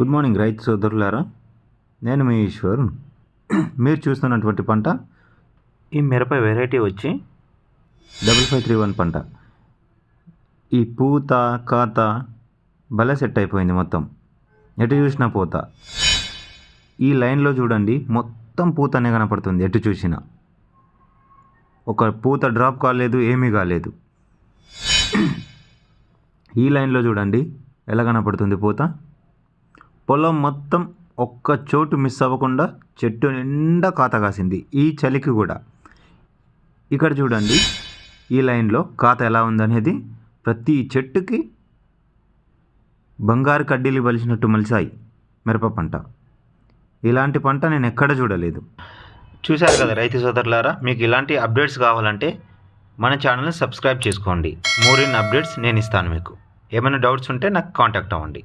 Good morning రైతు సోదరులారా. నేను మీ ఈశ్వర్ మీరు చూస్తున్నటువంటి పంట ఈ మిరప వెరైటీ వచ్చి డబల్ ఫైవ్ త్రీ వన్ పంట. ఈ పూత కాత భలే సెట్ అయిపోయింది మొత్తం. ఎటు చూసినా పూత. ఈ లైన్లో చూడండి మొత్తం పూతనే కనపడుతుంది ఎటు చూసినా. ఒక పూత డ్రాప్ కాలేదు ఏమీ కాలేదు. ఈ లైన్లో చూడండి ఎలా కనపడుతుంది పూత? పొలం మొత్తం ఒక్క చోటు మిస్ అవ్వకుండా చెట్టు నిండా కాత కాసింది. ఈ చలికి కూడా. ఇక్కడ చూడండి ఈ లైన్లో కాత ఎలా ఉందనేది. ప్రతి చెట్టుకి బంగారు కడ్డీలు బలిసినట్టు మలిసాయి మిరప పంట. ఇలాంటి పంట నేను ఎక్కడ చూడలేదు. చూశారు కదా రైతు సోదరులారా మీకు ఇలాంటి అప్డేట్స్ కావాలంటే మన ఛానల్ని సబ్స్క్రైబ్ చేసుకోండి. మోర్ ఇన్ అప్డేట్స్ నేను ఇస్తాను మీకు. ఏమైనా డౌట్స్ ఉంటే నాకు కాంటాక్ట్ అవ్వండి.